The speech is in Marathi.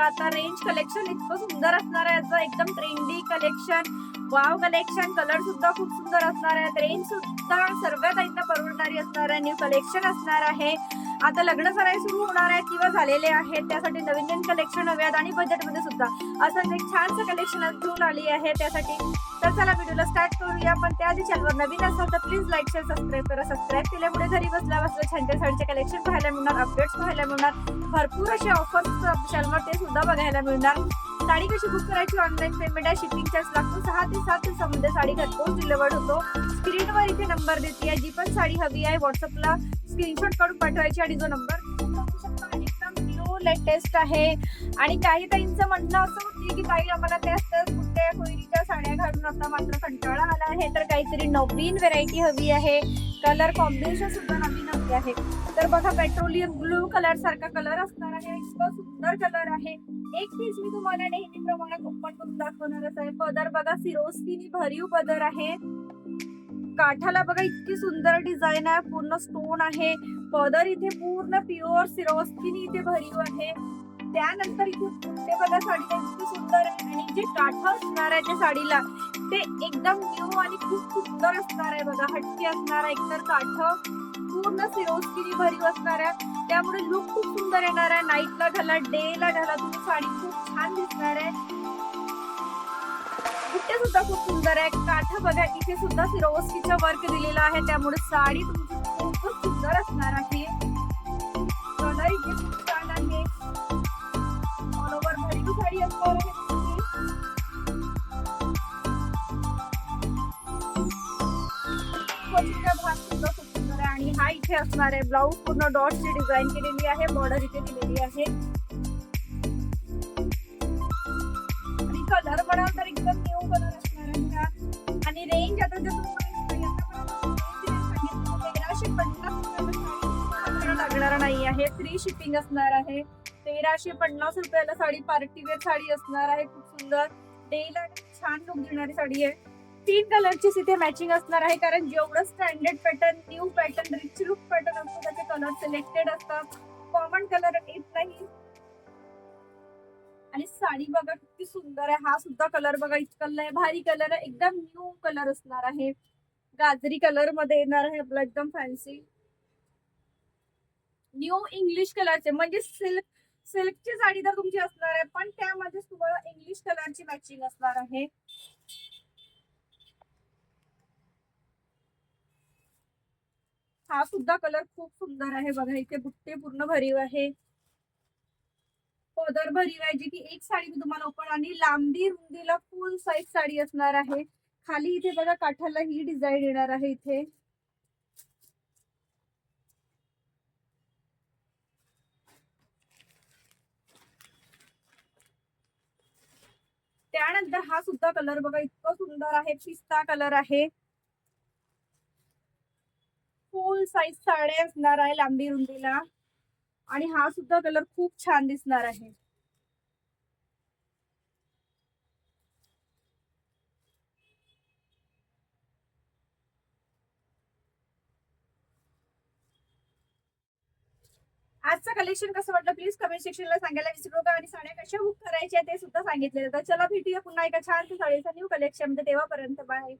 तर आता रेंज कलेक्शन इतकं सुंदर असणार आहे. याचं एकदम trendy collection wow collection colour सुद्धा खूप सुंदर असणार आहेत रेंज सुद्धा सर्व ताईंना परवडणारी असणार आहे. न्यू कलेक्शन असणार आहे. आता लग्न सराय सुरू होणार आहेत किंवा झालेले आहेत. त्यासाठी नवीन नवीन कलेक्शन हव्यात आणि बजेटमध्ये सुद्धा असं एक छानसं कलेक्शन घेऊन आली आहे. त्यासाठी तर चला व्हिडिओला स्टार्ट करूया. पण त्या आधी चॅनलवर नवीन असाल तर प्लीज लाईक शेअर सबस्क्राईब करा. सबस्क्राईब केल्यामुळे घरी बसल्या बसल्या छान साडीचे कलेक्शन पाहायला मिळणार अपडेट्स पाहायला मिळणार. भरपूर असे ऑफर्स चॅनलवर ते सुद्धा बघायला मिळणार. साडी कशी बुक करायची? ऑनलाईन पेमेंट आहे. शिपिंग चार्ज लागतो. सहा ते सात दिवसामध्ये साडी घरपोच डिलिव्हर्ड होतो. स्क्रीनवर इथे नंबर देते. आहे जी पण साडी हवी आहे व्हॉट्सअपला स्क्रीनशॉट काढून पाठवायची आणि जो नंबर एकदम न्यू लेटेस्ट आहे. आणि काही ताईंचं म्हणणं असं होती की ताई आम्हाला त्याच त्या कोयरीच्या साड्या घालून आता मात्र कंटाळा आला आहे. तर काहीतरी नवीन व्हेरायटी हवी आहे. कलर कॉम्बिनेशन सुद्धा नवीन हवी आहे. तर बघा पेट्रोलियम ब्लू कलर सारखा कलर असणार आहे. इतका सुंदर कलर आहे. एक पीस मी तुम्हाला नेहमीप्रमाणे ओपन करून दाखवणारच आहे. पदर बघा सिरोस्किनी भरीव पदर आहे. काठाला बघा इतकी सुंदर डिझाईन आहे. पूर्ण स्टोन आहे. पदर इथे पूर्ण प्युअर सिरोस्किनी इथे भरीव आहे. त्यानंतर ते बघा साडी त्यांची सुंदर आणि जे काठा असणार आहे त्या साडीला ते एकदम न्यू आणि खूप सुंदर असणार आहे बघा. हटके असणार आहे एकतर काठ पूर्ण सिरोस्किनी भरीव असणार आहे. त्यामुळे लुक खूप सुंदर येणार आहे. नाईटला घाला डे ला घाला तुम्ही साडी खूप छान दिसणार आहे. बुट्टे सुद्धा खूप सुंदर आहे. काठ बघा इथे सुद्धा सिरोस्कीचं वर्क दिलेला आहे. त्यामुळे साडी तुमची खूपच सुंदर असणार आहे. कलर इथे खूप छान आहे. ओव्हर साडी असणार आहे. भाग सुद्धा खूप सुंदर आहे आणि हा इथे असणार आहे ब्लाऊज. पूर्ण डॉटची डिझाईन केलेली आहे. बॉर्डर इथे दिलेली आहे. आणि कलर म्हणाल तर एकदम न्यू कलर असणार आहे आणि रेंज आता जर तेराशे पन्नास लागणार नाही आहे. फ्री शिपिंग असणार आहे. तेराशे पन्नास रुपयाला साडी पार्टी वेअर साडी असणार आहे. खूप सुंदर डेला छान लुक देणारी साडी आहे. तीन कलरचीच इथे मॅचिंग असणार आहे कारण जेवढं standard pattern new pattern rich look pattern असतो त्याचे कलर सिलेक्टेड असतात. कॉमन कलर येत नाही. आणि साडी बघा किती सुंदर आहे. हा सुद्धा कलर बघा इतका आहे भारी कलर आहे एकदम न्यू कलर असणार आहे. गाजरी कलरमध्ये येणार आहे आपला एकदम फॅन्सी न्यू इंग्लिश कलरचे म्हणजे सिल्क सिल्कची साडी तर तुमची असणार आहे पण त्यामध्ये तुम्हाला इंग्लिश कलरची मॅचिंग असणार आहे. हा सुद्धा कलर खूप सुंदर आहे बघा इथे बुट्टे पूर्ण भरीव आहे. पदर भरीव आहे जी की एक साडी मी तुम्हाला ओपन आणि लांबी रुंदीला फुल साईज साडी असणार आहे. खाली इथे बघा काठाला ही डिझाईन येणार आहे इथे. त्यानंतर हा सुद्धा कलर बघा इतका सुंदर आहे पिस्ता कलर आहे. फुल साईज साड्या असणार आहे लांबी रुंदीला. आणि हा सुद्धा कलर खूप छान दिसणार आहे. आजचं कलेक्शन कसं वाटलं? प्लीज कमेंट सेक्शनला सांगायला विसरू नका. आणि साड्या कशा बुक करायच्या ते सुद्धा सांगितले तर चला भेटूया पुन्हा एका छान साडीचा न्यू कलेक्शन तेव्हापर्यंत. बाय